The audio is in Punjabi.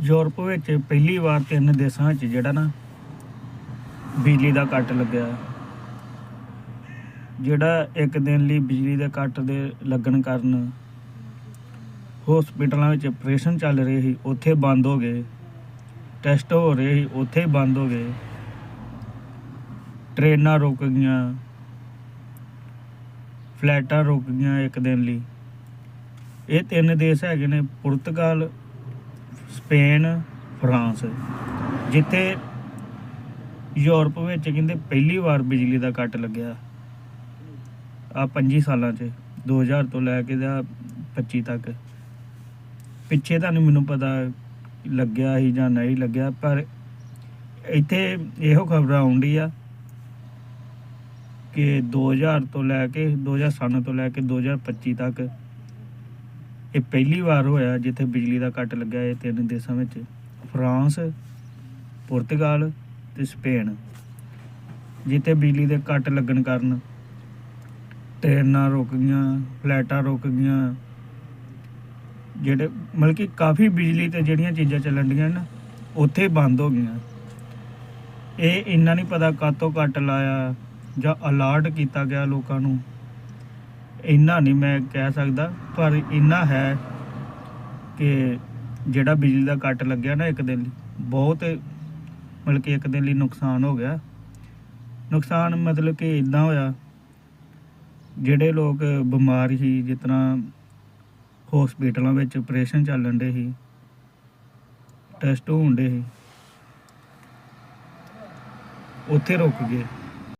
ਯੂਰਪ ਵਿੱਚ ਪਹਿਲੀ ਵਾਰ ਤਿੰਨ ਦੇਸ਼ਾਂ ਵਿੱਚ ਜਿਹੜਾ ਨਾ ਬਿਜਲੀ ਦਾ ਕੱਟ ਲੱਗਿਆ ਜਿਹੜਾ ਇੱਕ ਦਿਨ ਲਈ ਬਿਜਲੀ ਦੇ ਕੱਟ ਦੇ ਲੱਗਣ ਕਾਰਨ ਹਸਪੀਟਲਾਂ ਵਿੱਚ ਆਪਰੇਸ਼ਨ ਚੱਲ ਰਹੇ ਸੀ, ਉੱਥੇ ਬੰਦ ਹੋ ਗਏ। ਟੈਸਟ ਹੋ ਰਹੇ ਸੀ, ਉੱਥੇ ਬੰਦ ਹੋ ਗਏ। ਟ੍ਰੇਨਾਂ ਰੁਕ ਗਈਆਂ। ਫਲੈਟਾਂ ਰੁਕ ਗਈਆਂ ਇੱਕ ਦਿਨ ਲਈ। ਇਹ ਤਿੰਨ ਦੇਸ਼ ਹੈਗੇ ਨੇ, ਪੁਰਤਗਾਲ ਸਪੇਨ, ਫਰਾਂਸ, ਜਿੱਥੇ ਯੂਰਪ ਵਿੱਚ ਕਹਿੰਦੇ ਪਹਿਲੀ ਵਾਰ ਬਿਜਲੀ ਦਾ ਕੱਟ ਲੱਗਿਆ। ਆ 25 ਸਾਲਾਂ 'ਚ 2000 ਤੋਂ ਲੈ ਕੇ ਦਾ 25 ਤੱਕ। ਪਿੱਛੇ ਤੁਹਾਨੂੰ ਮੈਨੂੰ ਪਤਾ ਲੱਗਿਆ ਹੀ ਜਾਂ ਨਹੀਂ ਲੱਗਿਆ, ਪਰ ਇੱਥੇ ਇਹੋ ਖਬਰ ਆਉਂਦੀ ਆ ਕਿ 2000 ਤੋਂ ਲੈ ਕੇ 2007 ਤੋਂ ਲੈ ਕੇ 2025 ਤੱਕ ਇਹ ਪਹਿਲੀ ਵਾਰ ਹੋਇਆ ਜਿੱਥੇ ਬਿਜਲੀ ਦਾ ਕੱਟ ਲੱਗਿਆ ਇਹ ਤਿੰਨ ਦੇਸ਼ਾਂ ਵਿੱਚ, ਫਰਾਂਸ, ਪੁਰਤਗਾਲ ਤੇ ਸਪੇਨ। ਜਿੱਥੇ ਬਿਜਲੀ ਦੇ ਕੱਟ ਲੱਗਣ ਕਾਰਨ ਟ੍ਰੇਨਾਂ ਰੁਕ ਗਈਆਂ, ਫਲੈਟਾਂ ਰੁਕ ਗਈਆਂ। ਜਿਹੜੇ ਮਤਲਬ ਕਿ ਕਾਫੀ ਬਿਜਲੀ ਤੇ ਜਿਹੜੀਆਂ ਚੀਜ਼ਾਂ ਚੱਲਣ ਡੀਆਂ ਨਾ, ਉੱਥੇ ਬੰਦ ਹੋ ਗਈਆਂ। ਇਹ ਇੰਨਾ ਨਹੀਂ ਪਤਾ ਕਾਤੋਂ ਕੱਟ ਲਾਇਆ ਜਾਂ ਅਲਰਟ ਕੀਤਾ ਗਿਆ ਲੋਕਾਂ ਨੂੰ। ਇੰਨਾ ਨਹੀਂ ਮੈਂ ਕਹਿ ਸਕਦਾ, ਪਰ ਇੰਨਾ ਹੈ ਕਿ ਜਿਹੜਾ ਬਿਜਲੀ ਦਾ ਕੱਟ ਲੱਗਿਆ ਨਾ ਇੱਕ ਦਿਨ ਲਈ, ਬਹੁਤ ਮਤਲਬ ਕਿ ਇੱਕ ਦਿਨ ਲਈ ਨੁਕਸਾਨ ਹੋ ਗਿਆ। ਨੁਕਸਾਨ ਮਤਲਬ ਕਿ ਇਦਾਂ ਹੋਇਆ, ਜਿਹੜੇ ਲੋਕ ਬਿਮਾਰ ਸੀ, ਜਿਸ ਤਰ੍ਹਾਂ ਹਸਪੀਟਲਾਂ ਵਿੱਚ ਆਪਰੇਸ਼ਨ ਚੱਲਣ ਦੇ ਸੀ ਟੈਸਟ ਹੋਣ ਦੇ ਸੀ, ਉੱਥੇ ਰੁਕ ਗਏ।